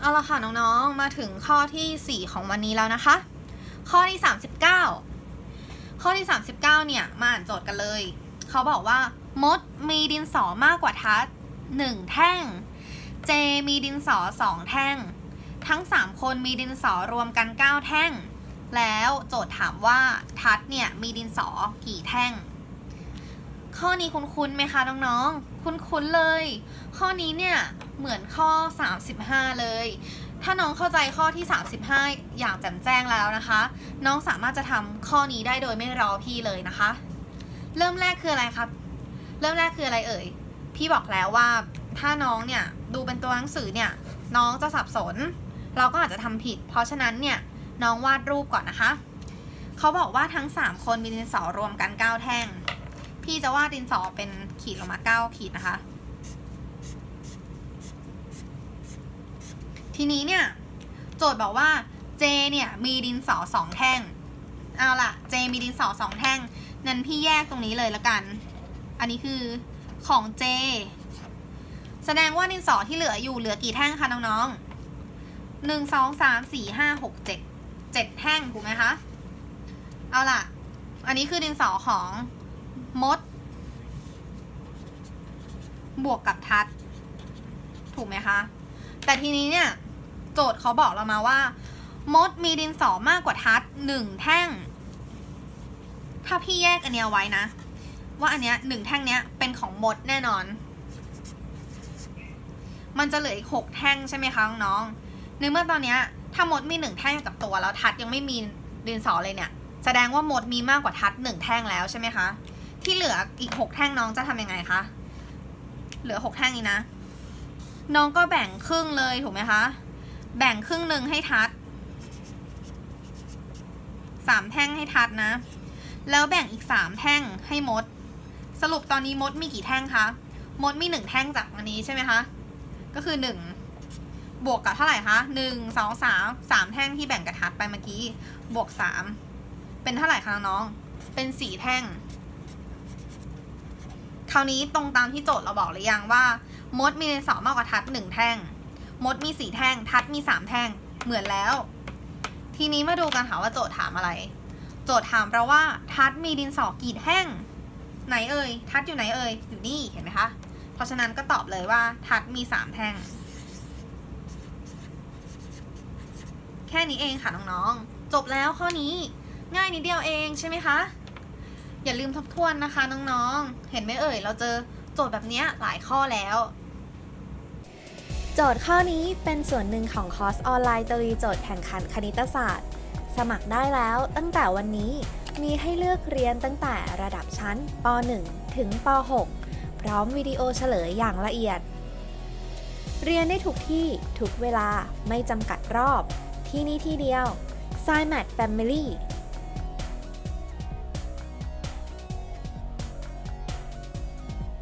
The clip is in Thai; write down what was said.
เอาละค่ะน้องๆ มาถึงข้อที่ 4 ของวันนี้แล้วนะคะ ข้อที่ 39 ข้อที่ 39 เนี่ย มาอ่านโจทย์กันเลย เขาบอกว่า มดมีดินสอมากกว่าทัด 1 แท่ง เจมีดินสอ 2 แท่ง ทั้ง 3 คนมีดินสอรวมกัน 9 แท่ง แล้วโจทย์ถามว่าทัดเนี่ย มีดินสอกี่แท่ง ข้อนี้คุ้นๆไหมคะน้องๆ คุ้นๆเลย ข้อนี้เนี่ย เหมือนข้อ 35 เลย ถ้าน้องเข้าใจข้อที่ 35 อย่างแจ่มแจ้งแล้วนะคะ น้องสามารถจะทำข้อนี้ได้โดยไม่รอพี่เลยนะคะ เริ่มแรกคืออะไรครับ เริ่มแรกคืออะไรเอ่ย พี่บอกแล้วว่าถ้าน้องเนี่ยดูเป็นตัวหนังสือเนี่ยน้องจะสับสน เราก็อาจจะทำผิด เพราะฉะนั้นเนี่ยน้องวาดรูปก่อนนะคะ เขาบอกว่าทั้ง 3 คนมีดินสอรวมกัน 9 แท่ง พี่จะวาดดินสอเป็นขีดลงมา 9 ขีดนะคะ ทีนี้เนี่ย โจทย์บอกว่า J เนี่ยมีดินสอสองแท่ง เอาล่ะ J มีดินสอสองแท่ง นั้นพี่แยกตรงนี้เลยละกัน อันนี้คือของ J แสดงว่าดินสอที่เหลืออยู่เหลือกี่แท่งคะน้องๆหนึ่งสองสามสี่ห้าหกเจ็ดเจ็ดแท่งถูกไหมคะ เอาล่ะ อันนี้คือดินสอของมด บวกกับทัด ถูกไหมคะ แต่ทีนี้เนี่ย โจทย์เขาบอกเรามาว่า มดมีดินสอมากกว่าทัดหนึ่งแท่ง ถ้าพี่แยกอันเนี้ยไว้นะ ว่าอันเนี้ยหนึ่งแท่งเนี้ยเป็นของมดแน่นอน มันจะเหลืออีกหกแท่งใช่ไหมคะน้องๆในเมื่อตอนเนี้ยถ้ามดมีหนึ่งแท่งกับตัวแล้วทัดยังไม่มีดินสอเลยเนี่ย แสดงว่ามดมีมากกว่าทัดหนึ่งแท่งแล้วใช่ไหมคะ ที่เหลืออีกหกแท่งน้องจะทำยังไงคะเหลือหกแท่งนี้นะ น้องก็แบ่งครึ่งเลยถูกไหมคะ แบ่งครึ่งหนึ่งให้ทัดสามแท่งให้ทัดนะ แล้วแบ่งอีกสามแท่งให้มด สรุปตอนนี้มดมีกี่แท่งคะ มดมีหนึ่งแท่งจากอันนี้ใช่ไหมคะ ก็คือหนึ่งบวกกับเท่าไหร่คะหนึ่งสองสามสามแท่งที่แบ่งกับทัดไปเมื่อกี้ บวกสามเป็นเท่าไหร่คะน้องๆเป็นสี่แท่ง คราวนี้ตรงตามที่โจทย์เราบอกหรือยังว่า มดมีดินสอมากกว่าทัดหนึ่งแท่ง มดมีสี่แท่ง ทัดมีสามแท่ง เหมือนแล้ว ทีนี้มาดูกันค่ะว่าโจทย์ถามอะไร โจทย์ถามเราว่า ทัดมีดินสอกี่แท่ง ไหนเอ่ย ทัดอยู่ไหนเอ่ย อยู่นี่ เห็นไหมคะ เพราะฉะนั้นก็ตอบเลยว่า ทัดมีสามแท่ง แค่นี้เองค่ะน้องๆ จบแล้วข้อนี้ ง่ายนิดเดียวเองใช่ไหมคะ อย่าลืมทบทวนนะคะน้องๆ เห็นไหมเอ่ย เราเจอโจทย์แบบนี้หลายข้อแล้ว โจทย์ข้อนี้เป็นส่วนหนึ่งของคอร์สออนไลน์ตรีโจทย์แข่งขันคณิตศาสตร์ สมัครได้แล้วตั้งแต่วันนี้มีให้เลือกเรียนตั้งแต่ระดับชั้นป .1 ถึงป .6 พร้อมวิดีโอเฉลยอย่างละเอียด เรียนได้ทุกที่ ทุกเวลาไม่จำกัดรอบ ที่นี่ที่เดียว s c i m a t Family